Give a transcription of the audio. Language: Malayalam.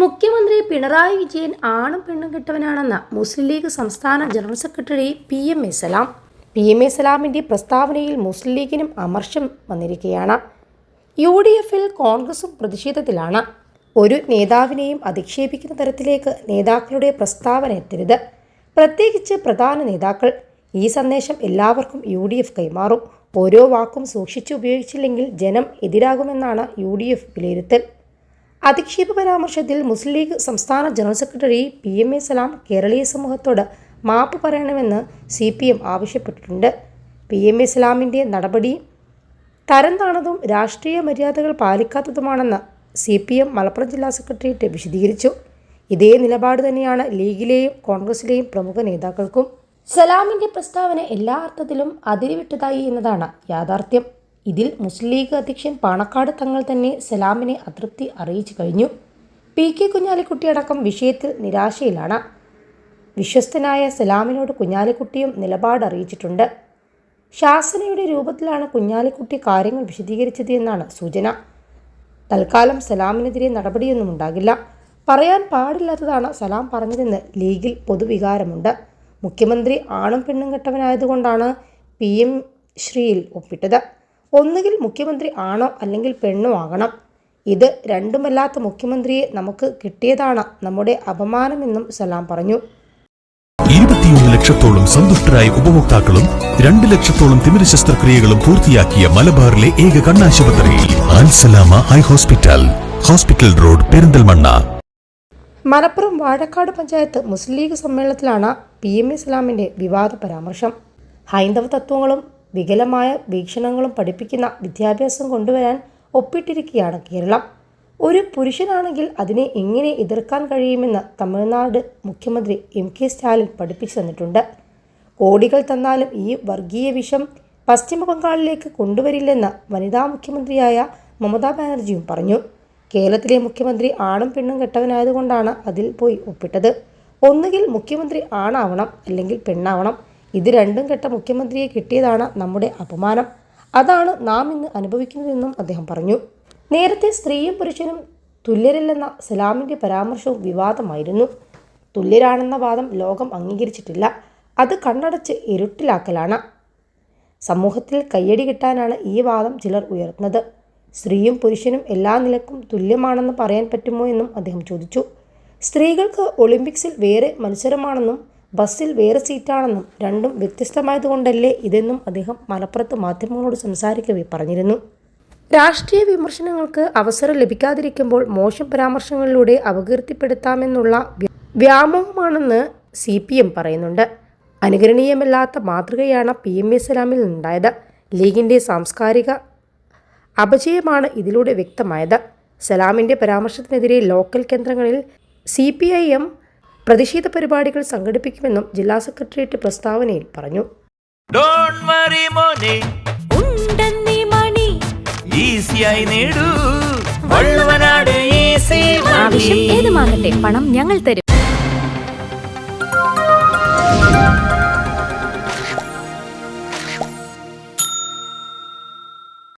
മുഖ്യമന്ത്രി പിണറായി വിജയൻ ആണും പെണ്ണും കെട്ടവനാണെന്ന് മുസ്ലിം ലീഗ് സംസ്ഥാന general secretary P M A Salam. P M A സലാമിന്റെ പ്രസ്താവനയിൽ മുസ്ലിം ലീഗിനും അമർഷം വന്നിരിക്കുകയാണ്. യു ഡി എഫിൽ കോൺഗ്രസും പ്രതിഷേധത്തിലാണ്. ഒരു നേതാവിനെയും അധിക്ഷേപിക്കുന്ന തരത്തിലേക്ക് നേതാക്കളുടെ പ്രസ്താവന എത്തരുത്. പ്രത്യേകിച്ച് പ്രധാന നേതാക്കൾ. ഈ സന്ദേശം എല്ലാവർക്കും യു ഡി എഫ് കൈമാറും. ഓരോ വാക്കും സൂക്ഷിച്ചു ഉപയോഗിച്ചില്ലെങ്കിൽ ജനം എതിരാകുമെന്നാണ് യു ഡി എഫ് വിലയിരുത്തൽ. അധിക്ഷേപ പരാമർശത്തിൽ മുസ്ലിം ലീഗ് സംസ്ഥാന general secretary P M A Salam കേരളീയ സമൂഹത്തോട് മാപ്പ് പറയണമെന്ന് സി പി എം ആവശ്യപ്പെട്ടിട്ടുണ്ട്. പി എം എ സലാമിന്റെ നടപടി തരം താണതും രാഷ്ട്രീയ മര്യാദകൾ പാലിക്കാത്തതുമാണെന്ന് സി പി എം മലപ്പുറം ജില്ലാ സെക്രട്ടേറിയറ്റ് വിശദീകരിച്ചു. ഇതേ നിലപാട് തന്നെയാണ് ലീഗിലെയും കോൺഗ്രസിലെയും പ്രമുഖ നേതാക്കൾക്കും. സലാമിന്റെ പ്രസ്താവന എല്ലാ അർത്ഥത്തിലും അതിരിവിട്ടതായി എന്നതാണ് യാഥാർത്ഥ്യം. ഇതിൽ മുസ്ലിം ലീഗ് അധ്യക്ഷൻ പാണക്കാട് തങ്ങൾ തന്നെ സലാമിനെ അതൃപ്തി അറിയിച്ചു കഴിഞ്ഞു. പി കെ കുഞ്ഞാലിക്കുട്ടിയടക്കം വിഷയത്തിൽ നിരാശയിലാണ്. വിശ്വസ്തനായ സലാമിനോട് കുഞ്ഞാലിക്കുട്ടിയും നിലപാട് അറിയിച്ചിട്ടുണ്ട്. ശാസനയുടെ രൂപത്തിലാണ് കുഞ്ഞാലിക്കുട്ടി കാര്യങ്ങൾ വിശദീകരിച്ചത് എന്നാണ് സൂചന. തൽക്കാലം സലാമിനെതിരെ നടപടിയൊന്നും ഉണ്ടാകില്ല. പറയാൻ പാടില്ലാത്തതാണ് സലാം പറഞ്ഞതെന്ന് ലീഗിൽ പൊതുവികാരമുണ്ട്. മുഖ്യമന്ത്രി ആണും പെണ്ണും കെട്ടവനായതുകൊണ്ടാണ് പി എം ശ്രീയിൽ ഒപ്പിട്ടത്. ഒന്നുകിൽ മുഖ്യമന്ത്രി ആണോ അല്ലെങ്കിൽ പെണ്ണോ ആകണം. ഇത് രണ്ടുമല്ലാത്ത മുഖ്യമന്ത്രിയെ നമുക്ക് കിട്ടിയതാണ് നമ്മുടെ അപമാനമെന്നും സലാം പറഞ്ഞു. ഇരുപത്തിയൊന്ന് ലക്ഷത്തോളം സന്തുഷ്ടരായ ഉപഭോക്താക്കളും രണ്ട് ലക്ഷത്തോളം തിമിര ശസ്ത്രക്രിയകളും പൂർത്തിയാക്കിയ മലബാറിലെ ഏക കണ്ണാശുപത്രി Alsalama high hospital hospital road Perinthalmanna. Malappuram Vazhakkad panchayat Muslim League സമ്മേളനത്തിലാണ് പി എം ഇസ്ലാമിന്റെ വിവാദ പരാമർശം. ഹൈന്ദവ തത്വങ്ങളും വികലമായ വീക്ഷണങ്ങളും പഠിപ്പിക്കുന്ന വിദ്യാഭ്യാസം കൊണ്ടുവരാൻ ഒപ്പിട്ടിരിക്കുകയാണ് കേരളം. ഒരു പുരുഷനാണെങ്കിൽ അതിനെ എങ്ങനെ എതിർക്കാൻ കഴിയുമെന്ന് തമിഴ്നാട് മുഖ്യമന്ത്രി എം കെ സ്റ്റാലിൻ പഠിപ്പിച്ചു തന്നിട്ടുണ്ട്. കോടികൾ തന്നാലും ഈ വർഗീയ വിഷം പശ്ചിമ ബംഗാളിലേക്ക് കൊണ്ടുവരില്ലെന്ന് വനിതാ മുഖ്യമന്ത്രിയായ മമതാ ബാനർജിയും പറഞ്ഞു. കേരളത്തിലെ മുഖ്യമന്ത്രി ആണും പെണ്ണും കെട്ടവനായതുകൊണ്ടാണ് അതിൽ പോയി ഒപ്പിട്ടത്. ഒന്നുകിൽ മുഖ്യമന്ത്രി ആണാവണം അല്ലെങ്കിൽ പെണ്ണാവണം. ഇത് രണ്ടും കെട്ട മുഖ്യമന്ത്രിയെ കിട്ടിയതാണ് നമ്മുടെ അപമാനം. അതാണ് നാം ഇന്ന് അനുഭവിക്കുന്നതെന്നും അദ്ദേഹം പറഞ്ഞു. നേരത്തെ സ്ത്രീയും പുരുഷനും തുല്യരല്ലെന്ന സലാമിന്റെ പരാമർശവും വിവാദമായിരുന്നു. തുല്യരാണെന്ന വാദം ലോകം അംഗീകരിച്ചിട്ടില്ല. അത് കണ്ണടച്ച് ഇരുട്ടിലാക്കലാണ്. സമൂഹത്തിൽ കയ്യടി കിട്ടാനാണ് ഈ വാദം ചിലർ ഉയർത്തുന്നത്. സ്ത്രീയും പുരുഷനും എല്ലാ നിലക്കും തുല്യമാണെന്ന് പറയാൻ പറ്റുമോ എന്നും അദ്ദേഹം ചോദിച്ചു. സ്ത്രീകൾക്ക് ഒളിമ്പിക്സിൽ വേറെ മത്സരമാണെന്നും ബസ്സിൽ വേറെ സീറ്റാണെന്നും രണ്ടും വ്യത്യസ്തമായതുകൊണ്ടല്ലേ ഇതെന്നും അദ്ദേഹം മലപ്പുറത്ത് മാധ്യമങ്ങളോട് സംസാരിക്കവേ പറഞ്ഞിരുന്നു. രാഷ്ട്രീയ വിമർശനങ്ങൾക്ക് അവസരം ലഭിക്കാതിരിക്കുമ്പോൾ മോശം പരാമർശങ്ങളിലൂടെ അപകീർത്തിപ്പെടുത്താമെന്നുള്ള വ്യ- വ്യാമോഹമാണെന്ന് സി പി എം പറയുന്നുണ്ട്. അനുകരണീയമല്ലാത്ത മാതൃകയാണ് പി എം എസ് സലാമിൽ നിന്നുണ്ടായത് ലീഗിന്റെ സാംസ്കാരിക അപജയമാണ് ഇതിലൂടെ വ്യക്തമായത്. സലാമിന്റെ പരാമർശത്തിനെതിരെ ലോക്കൽ കേന്ദ്രങ്ങളിൽ സി പി ഐ എം പ്രതിഷേധ പരിപാടികൾ സംഘടിപ്പിക്കുമെന്നും ജില്ലാ സെക്രട്ടേറിയറ്റ് പ്രസ്താവനയിൽ പറഞ്ഞു. ഏതുമാകട്ടെ പണം ഞങ്ങൾ തരും.